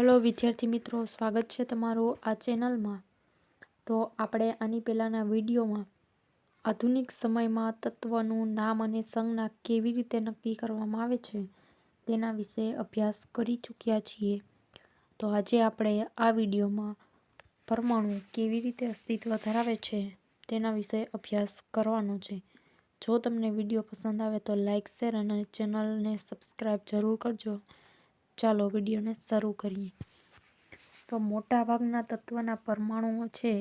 Hello વિદ્યાર્થી મિત્રો, સ્વાગત છે તમારું આ ચેનલમાં. તો આપણે આની પહેલાંના વિડીયોમાં આધુનિક સમયમાં તત્વનું નામ અને સંજ્ઞા કેવી રીતે નક્કી કરવામાં આવે છે, તેના વિશે અભ્યાસ કરી ચૂક્યા છીએ. તો આજે આપણે આ વિડીયોમાં પરમાણુ કેવી રીતે અસ્તિત્વ ધરાવે છે, તેના વિશે અભ્યાસ કરવાનો છે. જો તમને વીડિયો પસંદ આવે તો લાઇક શેર અને ચેનલને સબસ્ક્રાઈબ જરૂર કરજો. ચાલો વિડીયોને શરૂ કરીએ. તો મોટાભાગના તત્વના પરમાણુઓ છે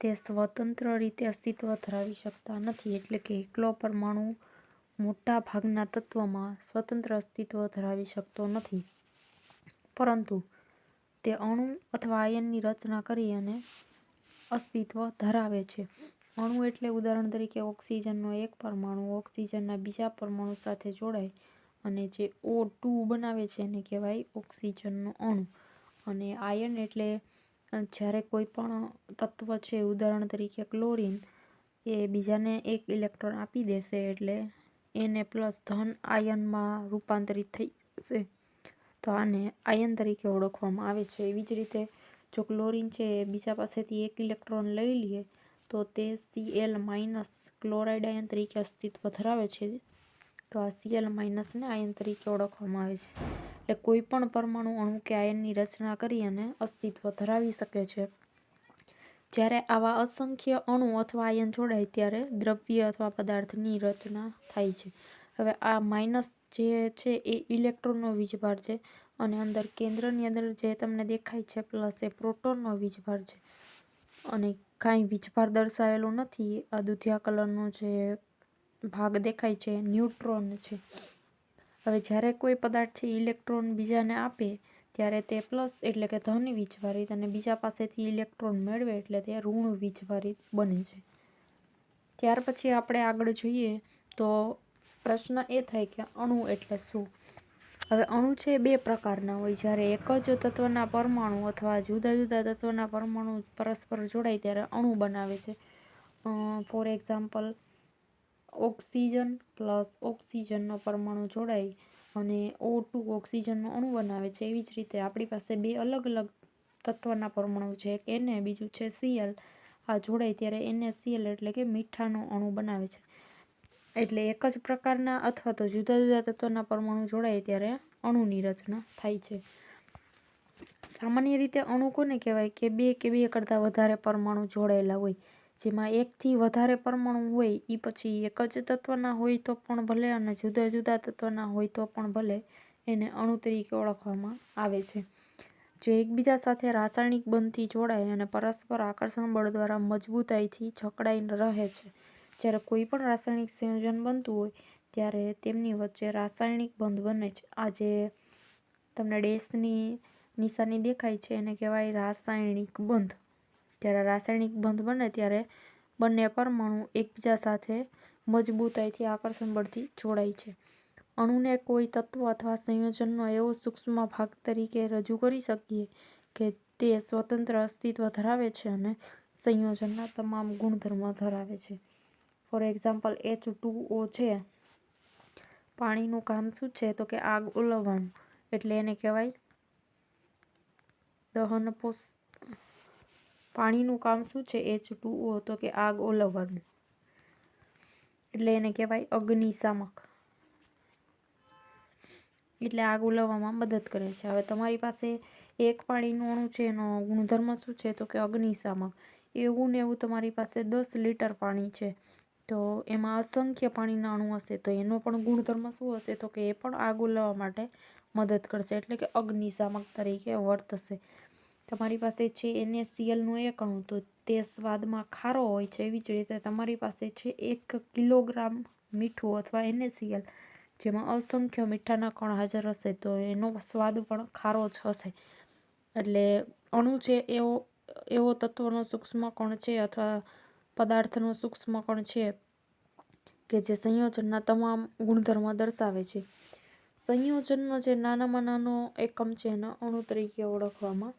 તે સ્વતંત્ર રીતે અસ્તિત્વ ધરાવી શકતા નથી એટલે કે એકલો પરમાણુ મોટા ભાગના તત્વમાં સ્વતંત્ર અસ્તિત્વ ધરાવી શકતો નથી. પરંતુ તે અણુ અથવા આયનની રચના કરી અને અસ્તિત્વ ધરાવે છે. અણુ એટલે ઉદાહરણ તરીકે ઓક્સિજનનો એક પરમાણુ, ઓક્સિજનના બીજા પરમાણુ સાથે જોડાય અને જે ઓ ટુ બનાવે છે એને કહેવાય ઓક્સિજનનું અણુ. અને આયન એટલે જ્યારે કોઈ પણ તત્વ છે, ઉદાહરણ તરીકે ક્લોરિન, એ બીજાને એક ઇલેક્ટ્રોન આપી દેશે એટલે એને પ્લસ ધન આયનમાં રૂપાંતરિત થઈ જશે. તો આને આયન તરીકે ઓળખવામાં આવે છે. એવી જ રીતે જો ક્લોરિન છે, એ બીજા પાસેથી એક ઇલેક્ટ્રોન લઈ લઈએ તો તે C L minus chloride ion તરીકે અસ્તિત્વ ધરાવે છે. તો આ સીએલ માઇનસને આયન તરીકે ઓળખવામાં આવે છે. એટલે કોઈ પણ પરમાણુ અણુ કે આયનની રચના કરી અને અસ્તિત્વ ધરાવી શકે છે. જ્યારે આવા અસંખ્ય અણુ અથવા આયન જોડાય ત્યારે દ્રવ્ય અથવા પદાર્થની રચના થાય છે. હવે આ માઇનસ જે છે એ ઇલેક્ટ્રોનનો વીજભાર છે અને અંદર કેન્દ્રની અંદર જે તમને દેખાય છે પ્લસ એ પ્રોટોનનો વીજભાર છે. અને કાંઈ વીજભાર દર્શાવેલો નથી, આ દુધિયા કલરનો જે ભાગ દેખાય છે, ન્યુટ્રોન છે. હવે જ્યારે કોઈ પદાર્થ છે ઇલેક્ટ્રોન બીજાને આપે, ત્યારે તે પ્લસ એટલે કે ધન વીજભારિત અને બીજા પાસેથી ઇલેક્ટ્રોન મેળવે એટલે તે ઋણ વીજભારિત બને છે. ત્યાર પછી આપણે આગળ જોઈએ તો પ્રશ્ન એ થાય કે અણુ એટલે શું? હવે અણુ છે બે પ્રકારના હોય. જ્યારે એક જ તત્વના પરમાણુ અથવા જુદા જુદા તત્વના પરમાણુ પરસ્પર જોડાય ત્યારે અણુ બનાવે છે. ફોર એક્ઝામ્પલ ઓક્સિજન પ્લસ ઓક્સિજનનો પરમાણુ જોડાય અને ઓ ટુ ઓક્સિજનનો અણુ બનાવે છે. એવી જ રીતે આપણી પાસે બે અલગ અલગ તત્વના પરમાણુ છે. એક એને બીજું છે સીએલ આ જોડાય ત્યારે એને સીએલ એટલે કે મીઠાનો અણુ બનાવે છે. એટલે એક જ પ્રકારના અથવા તો જુદા જુદા તત્વના પરમાણુ જોડાય ત્યારે અણુની રચના થાય છે. સામાન્ય રીતે અણુ કોને કહેવાય? કે બે કે બે કરતાં વધારે પરમાણુ જોડાયેલા હોય. જેમાં એકથી વધારે પરમાણુ હોય એ પછી એક જ તત્વના હોય તો પણ ભલે અને જુદા જુદા તત્વના હોય તો પણ ભલે, એને અણુ તરીકે ઓળખવામાં આવે છે. જે એકબીજા સાથે રાસાયણિક બંધથી જોડાય અને પરસ્પર આકર્ષણ બળ દ્વારા મજબૂતાઈથી જકડાઈને રહે છે, જ્યારે કોઈ પણ રાસાયણિક સંયોજન બનતું હોય, ત્યારે તેમની વચ્ચે રાસાયણિક બંધ બને છે. આજે તમને ડેશની નિશાની દેખાય છે, એને કહેવાય રાસાયણિક બંધ. જ્યારે રાસાયણિક બંધ બને ત્યારે બંને પરમાણુ એકબીજા સાથે મજબૂતાઈથી આકર્ષણ બળથી જોડાય છે. અણુને કોઈ તત્વ અથવા સંયોજનનો એવો સૂક્ષ્મ ભાગ તરીકે રજૂ કરી શકીએ કે તે સ્વતંત્ર અસ્તિત્વ ધરાવે છે અને સંયોજનના તમામ ગુણધર્મો ધરાવે છે. For example, H two O છે. પાણીનું કામ શું છે? તો કે આગ ઓલવવાનું. એટલે એને કહેવાય દહન પોષ પાણીનું કામ શું છે એચ ટુ તો કે આગ ઓલવવાનું એટલે એને કહેવાય અગ્નિશામક. એટલે આગ ઓલવવામાં મદદ કરે છે. હવે તમારી પાસે એક પાણીનું અણુ છે, એનો ગુણધર્મ શું છે? તો કે અગ્નિશામક. એવું ને એવું તમારી પાસે દસ લીટર પાણી છે. તો એમાં અસંખ્ય પાણીના અણુ હશે. તો એનો પણ ગુણધર્મ શું હશે? તો કે એ પણ આગ ઓલવવા માટે મદદ કરશે. એટલે કે અગ્નિશામક તરીકે વર્તશે. તમારી પાસે છે એને સીએલનું એક અણુ, તો તે સ્વાદમાં ખારો હોય છે એવી જ રીતે તમારી પાસે છે એક કિલોગ્રામ મીઠું અથવા એનએસીએલ જેમાં અસંખ્ય મીઠાના કણ હાજર હશે, તો એનો સ્વાદ પણ ખારો જ હશે. એટલે અણુ છે એવો એવો તત્વનો સૂક્ષ્મ કણ છે અથવા પદાર્થનો સૂક્ષ્મ કણ છે કે જે સંયોજનના તમામ ગુણધર્મો દર્શાવે છે. સંયોજનનો જે નાનામાં નાનો એકમ છે એના અણુ તરીકે ઓળખવામાં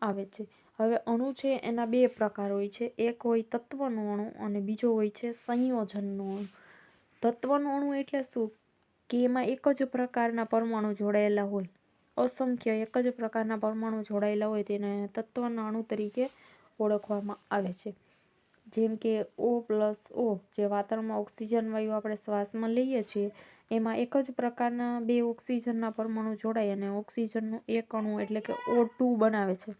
આવે છે. હવે અણુ છે એના બે પ્રકાર હોય છે. એક હોય તત્વનું અણુ અને બીજો હોય છે સંયોજનનું અણુ. તત્વનું અણુ એટલે શું? કે એમાં એક જ પ્રકારના પરમાણુ જોડાયેલા હોય. અસંખ્ય એક જ પ્રકારના પરમાણુ જોડાયેલા હોય તેને તત્વના અણુ તરીકે ઓળખવામાં આવે છે. જેમ કે ઓ પ્લસ ઓ જે વાતાવરણમાં ઓક્સિજન વાયુ આપણે શ્વાસમાં લઈએ છીએ, એમાં એક જ પ્રકારના બે ઓક્સિજનના પરમાણુ જોડાય અને ઓક્સિજનનું એક અણુ એટલે કે ઓ ટુ બનાવે છે.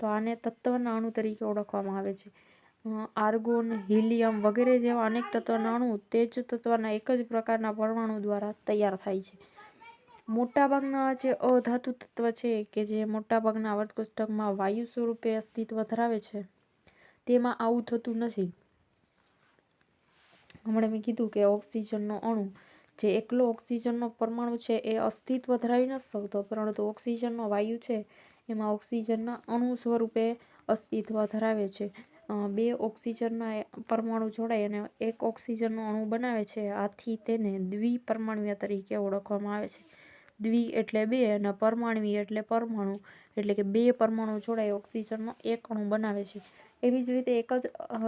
તો આને તત્વના અણુ તરીકે ઓળખવામાં આવે છે. આર્ગોન, હિલિયમ વગેરે જેવા અનેક તત્વના અણુ તે જ તત્વના એક જ પ્રકારના પરમાણુ દ્વારા તૈયાર થાય છે. મોટાભાગના જે અધાતુ તત્વ છે કે જે મોટાભાગના આવર્તકોષ્ટકમાં વાયુ સ્વરૂપે અસ્તિત્વ ધરાવે છે તેમાં આવું થતું નથી. હમણાં મેં કીધું કે ઓક્સિજનનો અણુ, જે એકલો ઓક્સિજનનો પરમાણુ છે, એ અસ્તિત્વ ધરાવી નથી શકતો, પરંતુ ઓક્સિજનનો વાયુ છે, એમાં ઓક્સિજનના અણુ સ્વરૂપે અસ્તિત્વ ધરાવે છે. બે ઓક્સિજનના પરમાણુ જોડાય અને એક ઓક્સિજનનો અણુ બનાવે છે. આથી તેને દ્વિપરમાણુય તરીકે ઓળખવામાં આવે છે. દ્વિ એટલે બે અને પરમાણવી એટલે પરમાણુ, એટલે કે બે પરમાણુ જોડાય, ઓક્સિજનનો એક અણુ બનાવે છે. એવી જ રીતે એક જ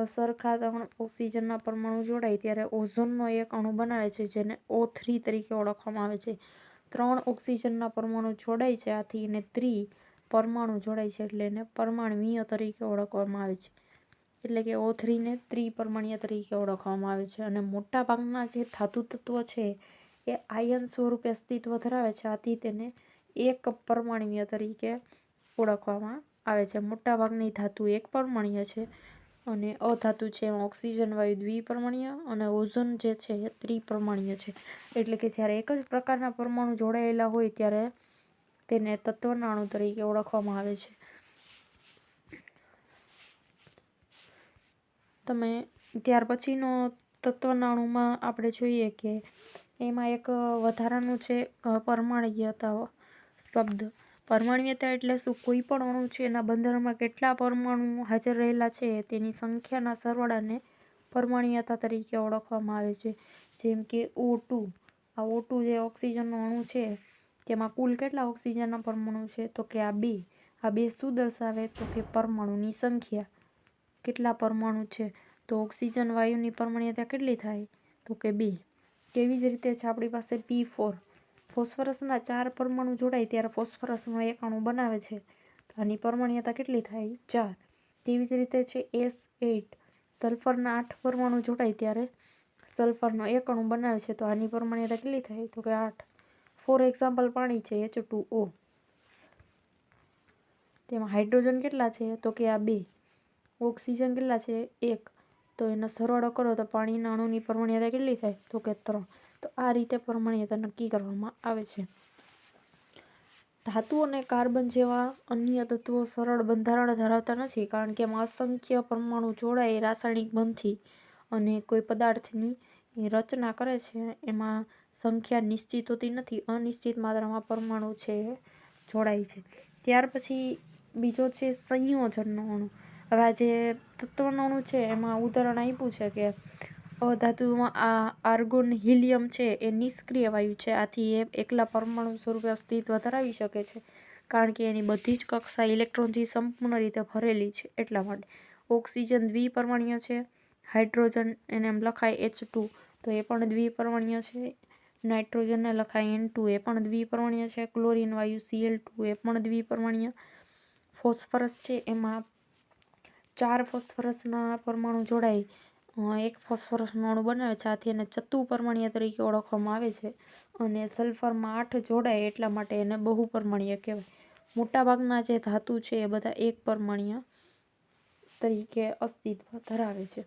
સરખા ત્રણ ઓક્સિજનના પરમાણુ જોડાય ત્યારે ઓઝોનનો એક અણુ બનાવે છે, જેને ઓ થ્રી તરીકે ઓળખવામાં આવે છે. ત્રણ ઓક્સિજનના પરમાણુ જોડાય છે, આથી એને ત્રી પરમાણુ જોડાય છે, એટલે એને પરમાણવીય તરીકે ઓળખવામાં આવે છે. એટલે કે ઓ થ્રીને ત્રિપરમાણીય તરીકે ઓળખવામાં આવે છે. અને મોટાભાગના જે ધાતુ તત્વો છે, એ આયન સ્વરૂપે અસ્તિત્વ ધરાવે છે, આથી તેને એક પરમાણવીય તરીકે ઓળખવામાં આવે છે. મોટાભાગની ધાતુ એક પરમણીય છે અને અધાતુ છે એમાં ઓક્સિજન, વાયુ દ્વિપરમણીય અને ઓઝોન જે છે એ ત્રિપરમાણીય છે. એટલે કે જ્યારે એક જ પ્રકારના પરમાણુ જોડાયેલા હોય ત્યારે તેને તત્વના અણુ તરીકે ઓળખવામાં આવે છે. તમે ત્યાર પછીનો તત્વના અણુમાં આપણે જોઈએ કે એમાં એક વધારાનું છે પરમાણ્વીયતા શબ્દ. પરમાણ્વીયતા એટલે શું? કોઈ પણ અણુ છે, એના બંધારણમાં કેટલા પરમાણુ હાજર રહેલા છે, તેની સંખ્યાના સરવાળાને પરમાણ્યતા તરીકે ઓળખવામાં આવે છે. જેમ કે ઓ ટુ આ ઓ ટુ જે ઓક્સિજનનો અણુ છે, તેમાં કુલ કેટલા ઓક્સિજનના પરમાણુ છે? તો કે આ બે. આ બે શું દર્શાવે? તો કે પરમાણુની સંખ્યા. કેટલા પરમાણુ છે? તો ઓક્સિજન વાયુની પરમાણ્યતા કેટલી થાય? તો કે બે. તેવી જ રીતે છે આપણી પાસે પી ફોર ફોસ્ફરસના ચાર પરમાણુ જોડાય ત્યારે ફોસ્ફરસનો એક બનાવે છે. આની પરમાણ્યતા કેટલી થાય? ચાર. તેવી જ રીતે છે એસ એઇટ. સલ્ફરના આઠ પરમાણુ જોડાય ત્યારે સલ્ફરનો એક બનાવે છે. તો આની પરમાણ્યતા કેટલી થાય? તો કે આઠ. ફોર એક્ઝામ્પલ પાણી છે એચ ટુ ઓ. તેમાં હાઇડ્રોજન કેટલા છે? તો કે આ બે. ઓક્સિજન કેટલા છે? એક. તો એનો સરવાળો કરો તો પાણીના અણુની પરમાણ્યતા કેટલી થાય? તો કે ત્રણ. તો આ રીતે પરમાણ્યતા નક્કી કરવામાં આવે છે. ધાતુ અને કાર્બન જેવા અન્ય તત્વો સરળ બંધારણ ધરાવતા નથી કારણ કે એમાં અસંખ્ય પરમાણુ જોડાય રાસાયણિક બંધથી અને કોઈ પદાર્થની રચના કરે છે. એમાં સંખ્યા નિશ્ચિત હોતી નથી, અનિશ્ચિત માત્રામાં પરમાણુ છે, જોડાય છે. ત્યાર પછી બીજો છે સંયોજનનો અણુ. હવે આ જે તત્વનો છે, એમાં ઉદાહરણ આપ્યું છે કે અધાતુમાં આ આર્ગોન હિલિયમ છે, એ નિષ્ક્રિય વાયુ છે. આથી એ એકલા પરમાણુ સ્વરૂપે અસ્તિત્વ ધરાવી શકે છે, કારણ કે એની બધી જ કક્ષા ઇલેક્ટ્રોનથી સંપૂર્ણ રીતે ભરેલી છે, એટલા માટે. ઓક્સિજન દ્વિપરમાણીય છે, હાઇડ્રોજન એને એમ લખાય એચ ટુ તો એ પણ દ્વિપરમાણીય છે. નાઇટ્રોજનને લખાય એન ટુ એ પણ દ્વિપરમાણીય છે. ક્લોરિન વાયુ સીએલ ટુ એ પણ દ્વિપરમાણીય. ફોસ્ફરસ છે, એમાં ચાર ફોસ્ફરસના પરમાણુ જોડાય એક ફોસ્ફરસનું અણુ બનાવે છે. આથી એને ચતુપરમાણીય તરીકે ઓળખવામાં આવે છે અને સલ્ફરમાં આઠ જોડાય એટલા માટે એને બહુપરમાણીય કહેવાય. મોટાભાગના જે ધાતુ છે એ બધા એક પરમાણીય તરીકે અસ્તિત્વ ધરાવે છે.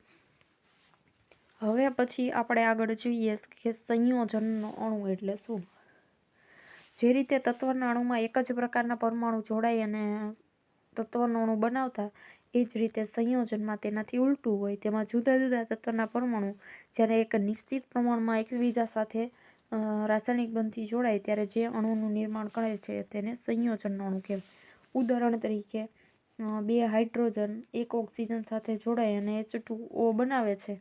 હવે પછી આપણે આગળ જોઈએ કે સંયોજનનો અણુ એટલે શું? જે રીતે તત્વના અણુમાં એક જ પ્રકારના પરમાણુ જોડાય અને તત્વનો અણુ બનાવતા એ જ રીતે સંયોજનમાં તેનાથી ઉલટું હોય. તેમાં જુદા જુદા તત્વના પરમાણુ જ્યારે એક નિશ્ચિત પ્રમાણમાં એકબીજા સાથે રાસાયણિક બંધથી જોડાય ત્યારે જે અણુનું નિર્માણ કરે છે તેને સંયોજન અણુ કહેવાય. ઉદાહરણ તરીકે બે હાઇડ્રોજન એક ઓક્સિજન સાથે જોડાય અને એચ ટુ ઓ બનાવે છે.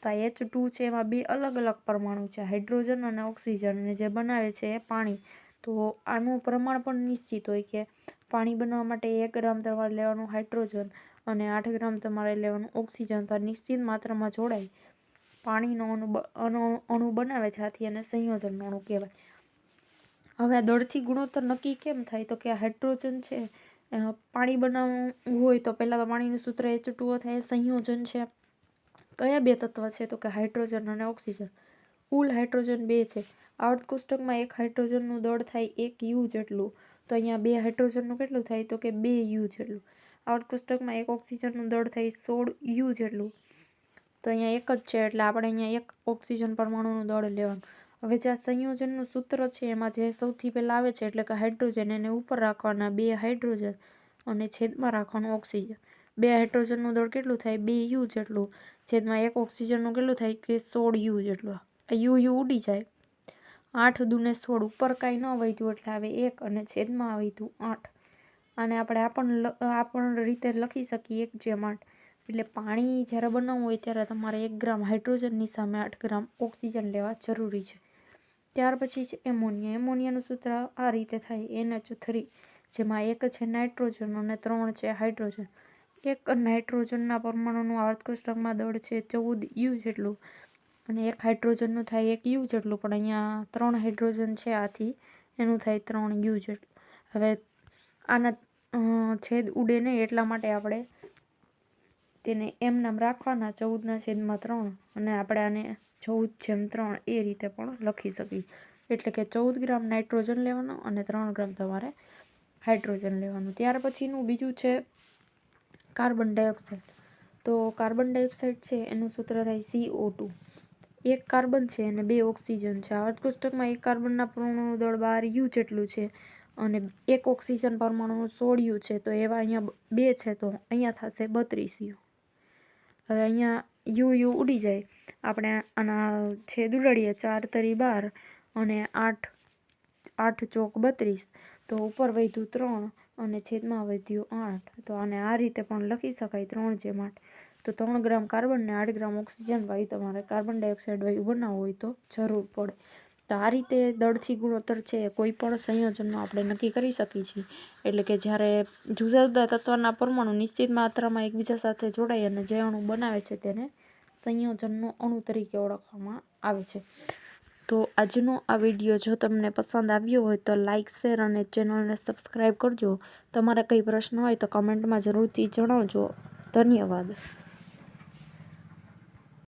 તો આ એચ ટુ છે એમાં બે અલગ અલગ પરમાણુ છે. હાઇડ્રોજન અને ઓક્સિજન અને જે બનાવે છે એ પાણી. તો આનું પ્રમાણ પણ નિશ્ચિત હોય કે પાણી બનાવવા માટે એક ગ્રામ તમારે લેવાનું હાઇડ્રોજન અને આઠ ગ્રામ તમારે લેવાનું ઓક્સિજન. તો નિશ્ચિત માત્રામાં જોડાય. પાણીનો અણુ અણુ બનાવે છે. આથી એને સંયોજનનો અણુ કહેવાય. હવે દળથી ગુણોત્તર નક્કી કેમ થાય? તો કે હાઇડ્રોજન છે પાણી બનાવવું હોય તો પહેલાં તો પાણીનું સૂત્ર એચ ટુઓ થાય સંયોજન છે. કયા બે તત્વ છે? તો કે હાઇડ્રોજન અને ઓક્સિજન. કુલ હાઇડ્રોજન બે છે. આવર્ત એક હાઇડ્રોજનનું દળ થાય એક યુ જેટલું. તો અહીંયા બે હાઇડ્રોજનનું કેટલું થાય? તો કે બે યુ જેટલું. આવર્ત એક ઓક્સિજનનું દળ થાય સોળ યુ જેટલું. તો અહીંયા એક જ છે, એટલે આપણે અહીંયા એક ઓક્સિજન પરમાણુનું દળ લેવાનું. હવે જે આ સંયોજનનું સૂત્ર છે, એમાં જે સૌથી પહેલાં આવે છે, એટલે કે હાઇડ્રોજન, એને ઉપર રાખવાના બે હાઇડ્રોજન અને છેદમાં રાખવાનું ઓક્સિજન. બે હાઇડ્રોજનનું દળ કેટલું થાય? બે યુ જેટલું. છેદમાં એક ઓક્સિજનનું કેટલું થાય? કે સોળ યુ જેટલું. યુ યુ ઉડી જાય. આઠ દુને સોળ ઉપર કાંઈ ન વધ્યું એટલે આવે એક અને છેદમાં વધ્યું આઠ. અને આપણે આ પણ લ- આ પણ રીતે લખી શકીએ એક જેમ આઠ. એટલે પાણી જ્યારે બનાવવું હોય ત્યારે તમારે એક ગ્રામ હાઇડ્રોજનની સામે આઠ ગ્રામ ઓક્સિજન લેવા જરૂરી છે. ત્યાર પછી છે એમોનિયા. એમોનિયાનું સૂત્ર આ રીતે થાય. એનએચ થ્રી, જેમાં એક છે નાઇટ્રોજન અને ત્રણ છે હાઇડ્રોજન. એક નાઇટ્રોજનના પરમાણુનું આવર્ત દળ છે ચૌદ યુ જેટલું. અને એક હાઇડ્રોજનનું થાય એક યુ જેટલું, પણ અહીંયા ત્રણ હાઇડ્રોજન છે આથી, એનું થાય ત્રણ યુ જેટલું. હવે આના છેદ ઉડે નહીં એટલા માટે આપણે તેને એમ નામ રાખવાના, ચૌદના છેદમાં ત્રણ, અને આપણે આને ચૌદ જેમ ત્રણ એ રીતે પણ લખી શકીએ. એટલે કે ચૌદ ગ્રામ નાઇટ્રોજન લેવાનું અને ત્રણ ગ્રામ તમારે હાઇડ્રોજન લેવાનું. ત્યાર પછીનું બીજું છે કાર્બન ડાયોક્સાઇડ. તો કાર્બન ડાયોક્સાઇડ છે, એનું સૂત્ર થાય સીઓ ટુ એક કાર્બન છે અને બે ઓક્સિજન છે. આ કોષ્ટકમાં એક કાર્બનના પરમાણુનું દળ બાર યુ જેટલું છે અને એક ઓક્સિજન પરમાણુનું સોળ યુ છે. તો એવા અહીંયા બે છે તો અહીંયા થશે બત્રીસ યુ. હવે અહીંયા યુ યુ ઉડી જાય. આપણે આના છેદ ઉડાડીએ ચાર તરી બાર અને આઠ આઠ ચોક બત્રીસ. તો ઉપર વધ્યું ત્રણ અને છેદમાં વધ્યું આઠ. તો આને આ રીતે પણ લખી શકાય ત્રણ જેમ આઠ. તો ત્રણ ગ્રામ કાર્બન ને આઠ ગ્રામ ઓક્સિજન વાયુ તમારે કાર્બન ડાયોક્સાઇડ વાયુ બનાવવો હોય તો જરૂર પડે. તો આ રીતે દળથી ગુણોત્તર છે એ કોઈ પણ સંયોજનનો આપણે નક્કી કરી શકીએ છીએ. એટલે કે જ્યારે જુદા જુદા તત્વના પરમાણુ નિશ્ચિત માત્રામાં એકબીજા સાથે જોડાઈ અને જે અણુ બનાવે છે તેને સંયોજનનો અણુ તરીકે ઓળખવામાં આવે છે. તો આજનો આ વીડિયો જો તમને પસંદ આવ્યો હોય તો લાઇક શેર અને ચેનલને સબસ્ક્રાઈબ કરજો. તમારા કંઈ પ્રશ્ન હોય તો કમેન્ટમાં જરૂરથી જણાવજો. ધન્યવાદ.